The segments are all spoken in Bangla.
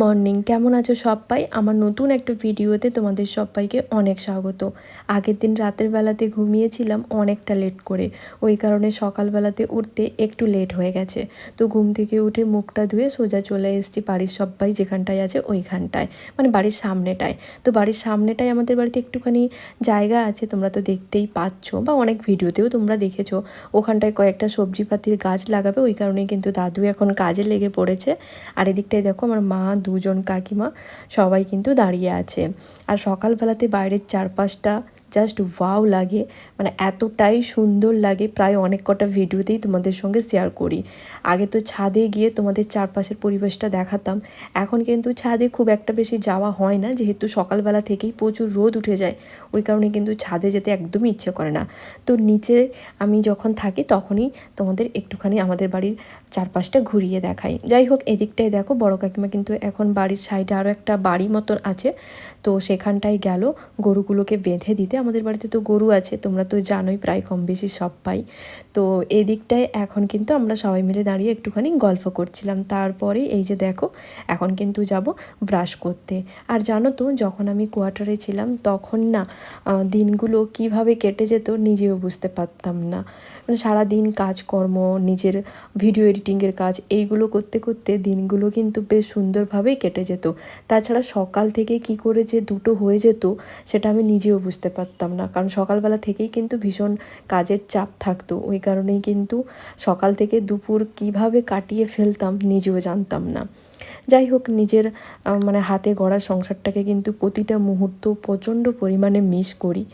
মর্নিং। কেমন আছো সবাই? আমার নতুন একটা ভিডিওতে তোমাদের সবাইকে অনেক স্বাগত। আগের দিন রাতের বেলাতে ঘুমিয়েছিলাম অনেকটা লেট করে। ওই কারণে সকালবেলাতে উঠতে একটু লেট হয়ে গেছে। তো ঘুম থেকে উঠে মুখটা ধুয়ে সোজা চলে এসেছি বাড়ির সবাই যেখানটায় আছে ওইখানটায় মানে বাড়ির সামনেটায়। তো বাড়ির সামনেটায় আমাদের বাড়িতে একটুখানি জায়গা আছে, তোমরা তো দেখতেই পাচ্ছ বা অনেক ভিডিওতেও তোমরা দেখেছ। ওখানটায় কয়েকটা সবজিপাতির গাছ লাগাবে, ওই কারণে কিন্তু দাদু এখন কাজে লেগে পড়েছে। আর এদিকটায় দেখো আমার মা দুজন কাকিমা সবাই কিন্তু দাঁড়িয়ে আছে। আর সকালবেলাতে বাইরের চারপাশটা জাস্ট ওয়াও লাগে। মানে এতটাই সুন্দর লাগে। প্রায় অনেক কটা ভিডিওতেই তোমাদের সঙ্গে শেয়ার করি। আগে তো ছাদে গিয়ে তোমাদের চারপাশের পরিবেশটা দেখাতাম। এখন কিন্তু ছাদে খুব একটা বেশি যাওয়া হয় না। যেহেতু সকালবেলা থেকেই প্রচুর রোদ উঠে যায়। ওই কারণে কিন্তু ছাদে যেতে একদমই ইচ্ছে করে না। তো নিচে আমি যখন থাকি তখনই তোমাদের একটুখানি আমাদের বাড়ির চারপাশটা ঘুরিয়ে দেখাই। যাই হোক, এদিকটায় দেখো বড় কাকিমা কিন্তু এখন বাড়ির সাইডে আরও একটা বাড়ি মতন আছে। তো সেখানটায় গেল, গরুগুলোকে বেঁধে দিতে। আমাদের বাড়িতে তো গরু আছে, তোমরা তো জানোই প্রায় কম বেশি সব পাই। তো এদিকটায় এখন কিন্তু আমরা সবাই মিলে দাঁড়িয়ে একটুখানি গল্প করছিলাম। তারপরে এই যে দেখো, এখন কিন্তু যাব ব্রাশ করতে। আর জানো তো, যখন আমি কোয়ার্টারে ছিলাম, তখন না দিনগুলো কীভাবে কেটে যেত নিজেও বুঝতে পারতাম না। মানে সারাদিন কাজকর্ম, নিজের ভিডিও এডিটিংয়ের কাজ, এইগুলো করতে করতে দিনগুলো কিন্তু বেশ সুন্দরভাবেই কেটে যেত। তাছাড়া সকাল থেকে কি করে যে দুটো হয়ে যেত, সেটা আমি নিজেও বুঝতে পারতাম না। কারণ সকালবেলা থেকেই কিন্তু ভীষণ কাজের চাপ থাকতো। ওই কারণেই কিন্তু সকাল থেকে দুপুর কীভাবে কাটিয়ে ফেলতাম নিজেও জানতাম না। যাই হোক, নিজের মানে হাতে গড়া সংসারটাকে কিন্তু প্রতিটা মুহূর্ত প্রচণ্ড পরিমাণে মিস করি।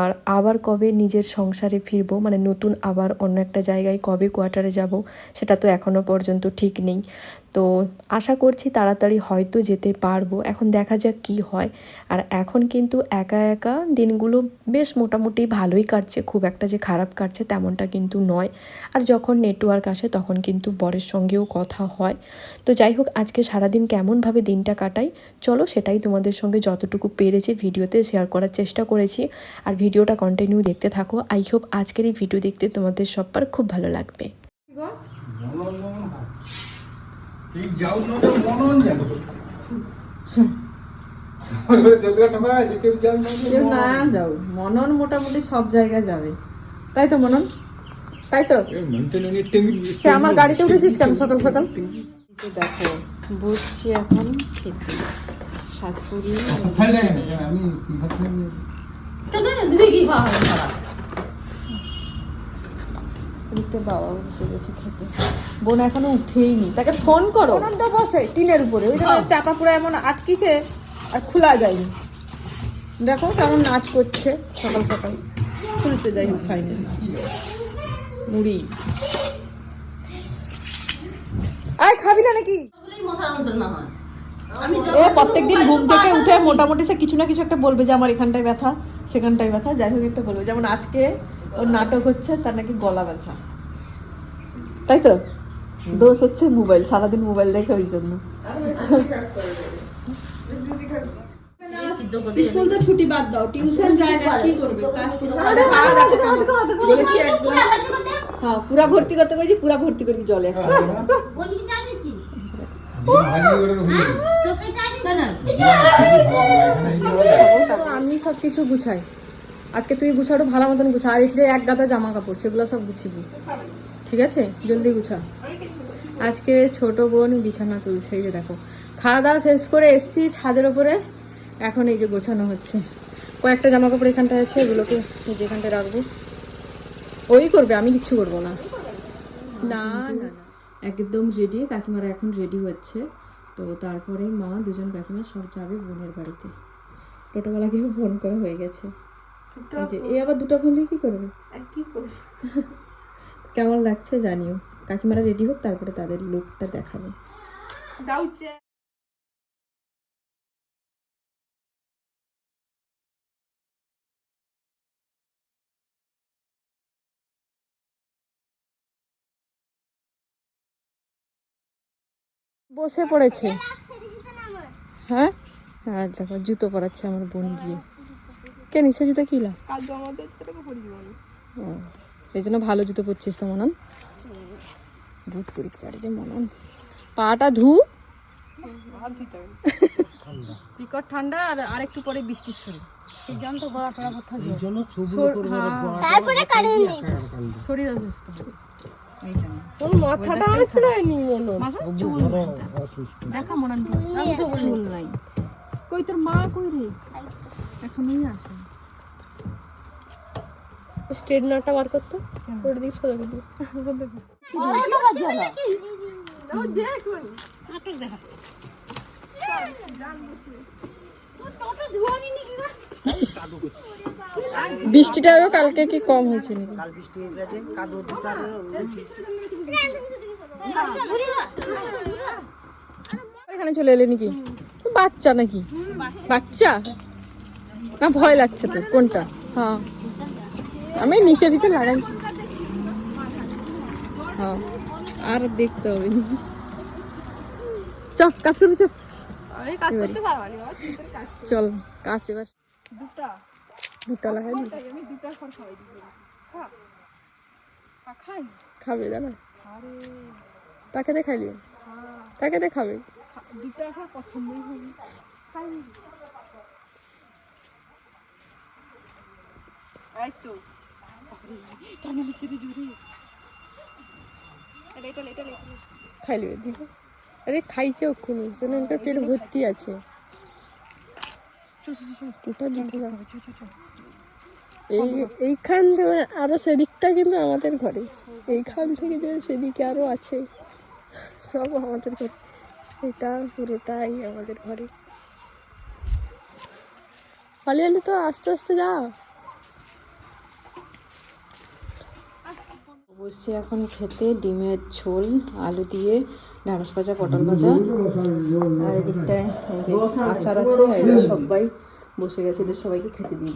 আর আবার কবে নিজের সংসারে ফিরবো মানে নতুন আবার অন্য একটা জায়গায় কবে কোয়ার্টারে যাব, সেটা তো এখনও পর্যন্ত ঠিক নেই। তো আশা করছি তাড়াতাড়ি হয়তো যেতে পারব। এখন দেখা যাক কি হয়। আর এখন কিন্তু একা একা দিনগুলো বেশ মোটামুটি ভালোই কাটছে। খুব একটা যে খারাপ কাটছে তেমনটা কিন্তু নয়। আর যখন নেটওয়ার্ক আসে তখন কিন্তু বরের সঙ্গেও কথা হয়। তো যাই হোক আজকে সারাদিন কেমনভাবে দিনটা কাটাই চলো সেটাই তোমাদের সঙ্গে যতটুকু পেরেছি ভিডিওতে শেয়ার করার চেষ্টা করেছি। আর ভিডিওটা কন্টিনিউ দেখতে থাকো। আই হোপ আজকের এই ভিডিও দেখতে তোমাদের সবার খুব ভালো লাগবে। কেউ যাও না। যাও। মনন মোটামুটি সব জায়গায় যাবে। তাই তো মনন? তাই তো? সে আমার গাড়িতে উঠেছিস কেন সকাল সকাল? দেখো বসছি এখন খেতে। এদিকটা বাবা বসে গেছে খেতে। বোন এখনও উঠেইনি। তাকে ফোন করো। তো বসে টিনের উপরে। ওই জন্য চাপা পুরো এমন আটকিছে আর খোলা যায়নি। দেখো কেমন নাচ করছে সকাল সকাল। খুলতে যাই হোক ফাইনালি মুড়ি। আয় খাবি না নাকি? এ প্রত্যেকদিন ঘুম থেকে উঠে মোটামুটি সে কিছু না কিছু একটা বলবে যে আমার এখানটায় ব্যথা সেখানটায় ব্যথা যাই হোক একটা বলবে। যেমন আজকে ওর নাটক হচ্ছে তার নাকি গলা ব্যথা। তাই তো দোষ হচ্ছে মোবাইল সারাদিন মোবাইল দেখে ওই জন্য স্কুল তো ছুটি বাদ দাও টিউশন যায় না কি করবে কাজ করবে আমাদের কাজ আছে তো আমাদের। বলেছি এক গ্লাস হ্যাঁ পুরা ভর্তি করতে পুরা ভর্তি করে জলে আমি সব কিছু গুছাই আজকে তুই গুছাটো ভালো মতন গুছা আর এখানে এক গাদা জামা কাপড় সেগুলো সব গুছিবি ঠিক আছে? জলদি গুছা আজকে ছোট বোন বিছানা তুলছে এই যে দেখো। খাওয়া দাওয়া শেষ করে এসছি ছাদের ওপরে। এখন এই যে গোছানো হচ্ছে। কয়েকটা জামা কাপড় এখানটায় আছে এগুলোকে এই যে এখানটায় রাখব। ওই করবে আমি কিচ্ছু করব না। না না একদম রেডি কাকিমারা এখন রেডি হচ্ছে। তো তারপরে মা দুজন কাকিমা সব যাবে বোনের বাড়িতে। টোটোওয়ালাকেও ফোন করা হয়ে গেছে। এই আবার দুটো ফোন কি করবে? কেমন লাগছে জানিও। কাকিমারা রেডি হোক তারপরে তাদের লুকটা দেখাবে। বসে পড়েছে। হ্যাঁ? আর দেখো জুতো পরাচ্ছে আমার বোন গিয়ে। কে নিচে জুতো কিলা ও। এই জন্য ভালো জুতো পরছিস তো মনন? বুট পরীক্ষা রে মনন। পাটা ধু। বিকট ঠান্ডা আর আরেকটু পরে বৃষ্টি শুরু। এই জন্য তো গলা টলা কথা হ্যাঁ। তারপরে কারেন্ট নেই। শরীর অসুস্থ এই জন্য। মাথাটা আছড়ায়নি মাথা চুল দেখা মনে হয় চুল নাই। কই তোর মা কই রে? এখনই আসে। স্ট্রেটনারটা বার করতো ওর দিক সোজা করে দিও। বৃষ্টিটাও কালকে কি কম হয়েছে নাকি? এখানে চলে এলে নাকি? বাচ্চা নাকি? বাচ্চা? না ভয় লাগছে তো কোনটা? হ্যাঁ। আমি নিচে পিছে লাগাই। হ্যাঁ আর দেখতে হবে। না। চ কাজ করবি চ আমি কাজ করতে পারব না চল কাজ এবার। দুটা। দুটা লাগাই আমি দুটা খড় খাওয়াই দিব। খাই। খাবে আরে। তাকে দে খাইলি। তাকে দে খাবে। খা- দুটা খা পছন্দই হবে খাই। তো। খাইলি দিকে আরে, খাইছে ওক্ষুনি শোনো ওটা পেট ভর্তি আছে। এই, এইখান থেকে আরও সেদিকটা কিন্তু আমাদের ঘরে। এইখান থেকে যে সেদিকে আরও আছে, সব আমাদের ঘরে। এটা, পুরোটাই আমাদের ঘরে। পালিয়ে তো আস্তে আস্তে যা। বসছি এখন খেতে ডিমের ঝোল আলু দিয়ে ঢ্যাঁড়স ভাজা পটল ভাজা। আর এদিকটায় যে আচার আছে সবাই বসে গেছে এদের সবাইকে খেতে দিয়ে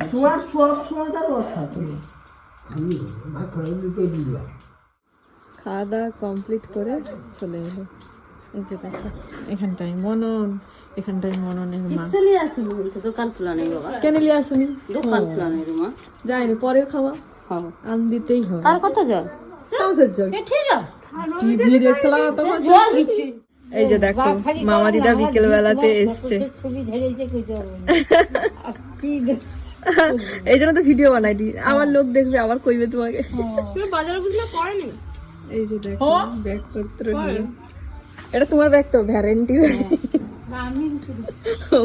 খাওয়া দাওয়া কমপ্লিট করে চলে এলো। এই যে দেখো এখানটায় মনন এখানটায় মননের মা। চলে আসবি বলতে দোকান খোলা নেই বাবা। কেন লিয়ে আসুনি? দোকান খোলা নেই মা। যায়নি পরে খাওয়া? হ্যাঁ। আন দিতেই হবে। তার কথা ঠিক টিভি দেখতে লাগা এই যে দেখো মামাদিদা বিকেল বেলাতে এসছে। এই জন্য তো ভিডিও বানাই দি আমার লোক দেখবে আবার কইবে তোমাকে। পড়েনি এই যে দেখো ব্যাগ এটা তোমার ব্যাগ তো ভ্যারেন্টি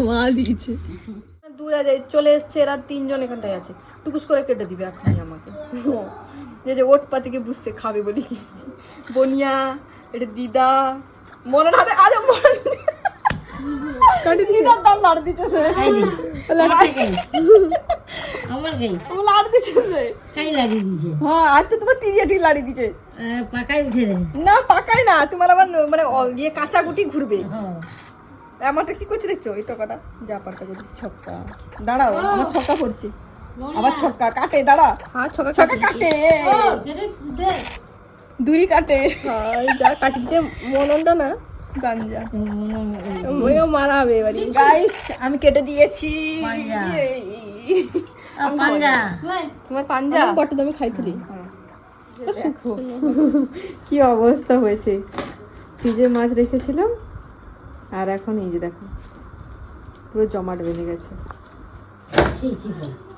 মা দিয়েছে। দূরে চলে এসছে এরা তিনজন এখানটায় আছে। টুকুস করে কেটে দিবে এখনই আমাকে। যে যে ওট পাতিকে বুঝছে খাবে বলি। বনিয়া এটা দিদা মনে হাতে আরে মনে দিদার দাম লাড় দিতেছে। আমার গাই ও লাড় দিতেছে। কাই লাগিয়ে দিছে। হ্যাঁ আর তো তোমার তিরিয়াটি লাড়ি দিছে। পাকাই উঠে না পাকাই না তোমার আবার মানে ইয়ে কাঁচা গুটি ঘুরবে। আমারটা কি করছে দেখছ? এই টকাটা? যা পারটা করছি ছক্কা। দাঁড়াও আমার ছক্কা পড়ছে। আবার ছক্কা কাটে দাঁড়া। হ্যাঁ ছক্কা ছক্কা কাটে। দুরি কাটে। যা কাটিতে মননটা না। গাঞ্জা। মনে মারাবে এবারে। গাইস আমি কেটে দিয়েছি। পাঞ্জা। তোমার পাঞ্জা? কত দামে খাইছিলি। কি অবস্থা হয়েছে। ফ্রিজে মাছ রেখেছিলাম। আর এখন এই যে দেখো পুরো জমাট বেঁধে গেছে।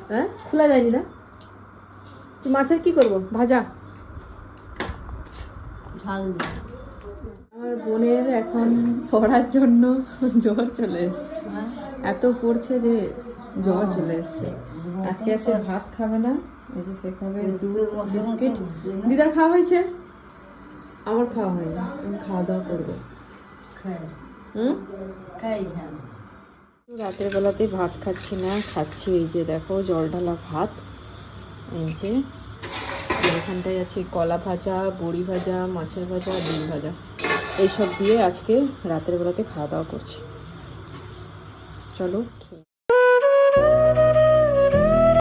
হ্যাঁ? খোলা যায়নি না? মাছের কি করব? ভাজা? আমার বোনের এখন পড়ার জন্য জ্বর চলে এসছে। এত পড়ছে যে জ্বর চলে এসছে। আজকে আর সে ভাত খাবে না। এই যে সে খাবে দুধ বিস্কিট। দিদার খাওয়া হয়েছে? আমার খাওয়া হয়নি। আমি খাওয়া দাওয়া করব। হুম? খাই ঝাল রাতের বেলাতে ভাত খাচ্ছি না, খাচ্ছি এই যে দেখো জল ঢালা ভাত, এই যে এখানটায় আছে কলা ভাজা, বড়ি ভাজা, মাছের ভাজা, ডিম ভাজা। এইসব দিয়ে আজকে রাতের বেলাতে খাওয়া দাওয়া করছি। চলো খেয়ে